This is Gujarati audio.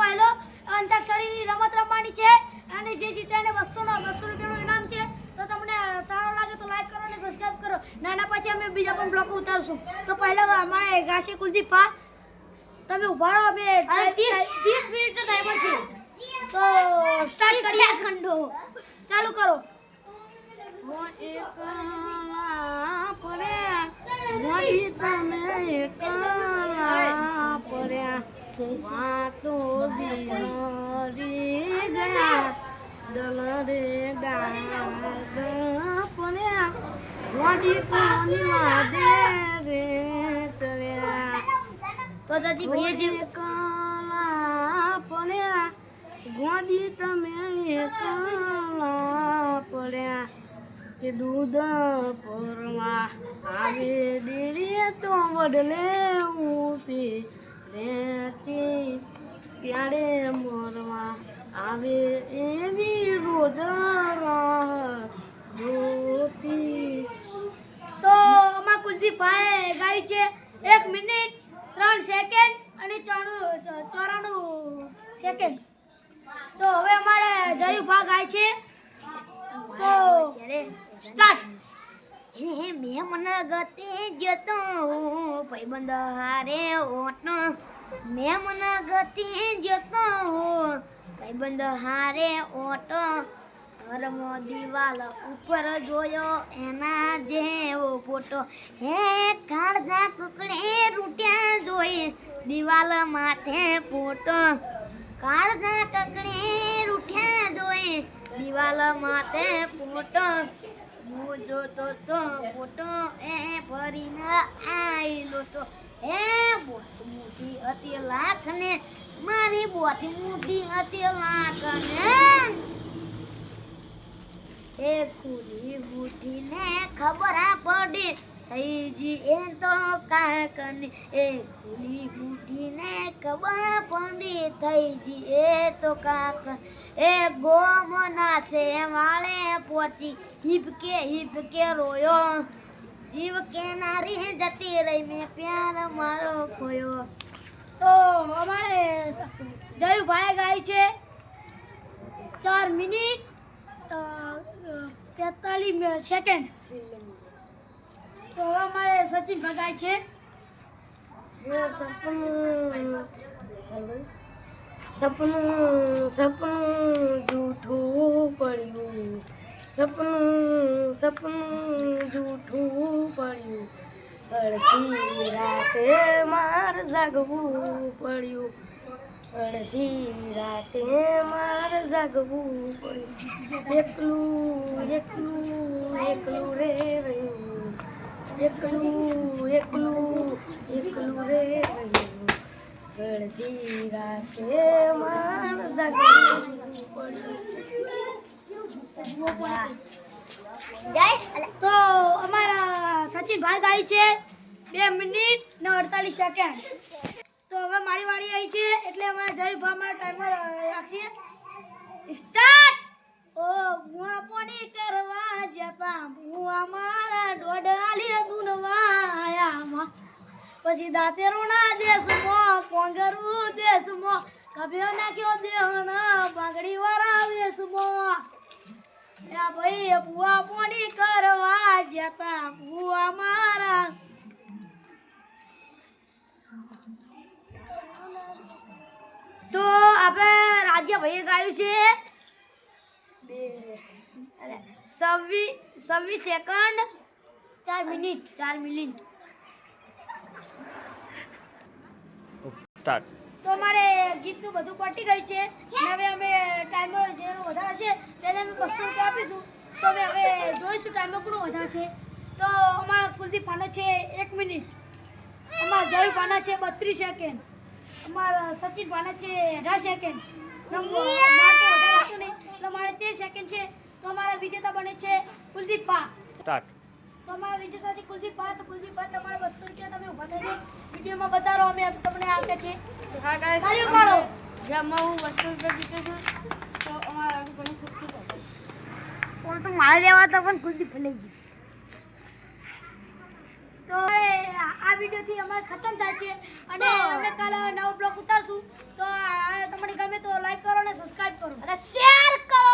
પહેલો અંતાક્ષરીની રમત રમવાની છે અને જે જીતે એને બસોનો બસો રૂપિયાનું ઇનામ છે. તો તમને સારો લાગે તો લાઈક કરો અને સબસ્ક્રાઈબ કરો. નાના પછી અમે બીજા પણ બ્લોક ઉતારશું. તો પહેલા અમારે ગાશે કુલદીપ પા તમે ઊભા રહો અમે ત્રીસ મિનિટનો ટાઈમર છે તો સ્ટાર્ટ કરીએ. ખંડો ચાલુ કરો. એકલા પડ્યા વળી તમે એકલા વાતો બિહરી ગયા. દલરે ગાડ પડ્યા. વળી કોની વાદે રે ચડ્યા. તો દાદી જે પડ્યા. ગોડી તમે એકલા પડ્યા. કે દૂધ પરવા આવે ડેરી તો બદલે ઊપી રેતી ત્યારે મોરવા આવે એવી રોજ જોતી. તો અમારા કુલદીપભાઈ ગાય છે એક મિનિટ ત્રણ સેકન્ડ અને ચોરાણું ચોરાણું સેકન્ડ. તો હવે અમારે જયુભા ગાય છે. તો સ્ટાર્ટ હે હે, મેં મને ગતે જતો ભાઈબંધ હારે ઓટો. મેં મને ગતિ જતો ભાઈબંધ હારે ઓટો. ઘરમો દિવાલ ઉપર જોયો એના જેવો ફોટો. હે, કાળના કુકડે રૂટ્યા જોઈ દિવાલ માથે ફોટો કાળના કકડે રૂઠ્યા જોઈ દિવાલ માથે ફોટો હું જોતો તો ફોટો એ ફરીને આયલો તો. એ બોટ હતી લાખ ને મારી બોથી મોટી હતી લાખ ને એ ખુલી બુટીને ખબર પડી. થઈ જી એ તો કાકની. એ ખુલી બુટીને ખબર પંડી થઈ જી એ તો કાક એ ગોમના છે વાળે પહોંચી હિપકે હિપકે રોયો. જીવ કેનારી જતી રહી, મેં પ્યાર મારો ખોયો. તો અમારે જયુભાઈ ગાય છે. ચાર મિનિટ તેતાલીસ સેકન્ડ. તો અમારે સચિન ભગાય છે. સપનું સપનું જૂઠું પડ્યું સપનું સપનું જૂઠું પડ્યું અડધી રાતે માર જાગવું પડ્યું અડધી રાતે માર જાગવું પડ્યું એકલું એકલું એકલું રે રહ્યું. એકલું એકલું જય તો અમારા સચિનભાઈ ગાય છે બે મિનિટ ને અડતાલીસ સેકન્ડ તો હવે મારી વાળી આવી છે એટલે અમે જયભાઈ અમારા ટાઈમર રાખીએ સ્ટાર્ટ ઓ ભૂવા પોણી કરવા જતા હું મારા ડોડાલી દુનવાયામાં પછી દાંતેરોના દેશમાં પોંગરું દેશમાં. કભ્યો નાખ્યો દેહણ બાંગડી વાળા વેશમાં. ત્યાં ભાઈ બુઆ પોણી કરવા જતા ભુવા મારા. તો આપણે રાજ્ય ભાઈએ ગાયું છે? છવ્વીસ છવ્વીસ સેકન્ડ ચાર મિનિટ ચાર મિનિટ. સ્ટાર્ટ. તો અમારે ગીતનું બધું પટી ગયું છે. અને હવે અમે ટાઈમર જેનો વધારે છે તેને અમે બસો રૂપિયા આપીશું. તો અમે હવે જોઈશું ટાઈમર કોનો વધારે છે. તો અમારા કુલદીપ પાનો છે એક મિનિટ. અમારા જય પાના છે બત્રીસ સેકન્ડ અમારા સચિન પાના છે અઢાર સેકન્ડ એટલે મારે તેર સેકન્ડ છે. તો અમારા વિજેતા બને છે કુલદીપ પા. સ્ટાર્ટ. તો અમારા વિજેતાથી કુલદીપ ભાઈ તો કુલદીપ ભાઈ તમારે બસો રૂપિયા તમે ઊભા થઈને વિડીયોમાં બતાવો અમે તમને આપીએ છીએ. હા ગાઈસ તાળી ઉપાડો. જેમાં હું બસો રૂપિયા જીત્યો છું તો અમારા ઘણી ખૂબ ખૂબ ઓલ તો મારે લેવા હતા પણ કુલદીપ લઈ ગયું. તો આ વિડીયોથી અમારે ખતમ થાય છે અને અમે કાલે નવો બ્લોગ ઉતારશું. તો તમને ગમે તો લાઈક કરો અને સબસ્ક્રાઈબ કરો. અને શેર કરો!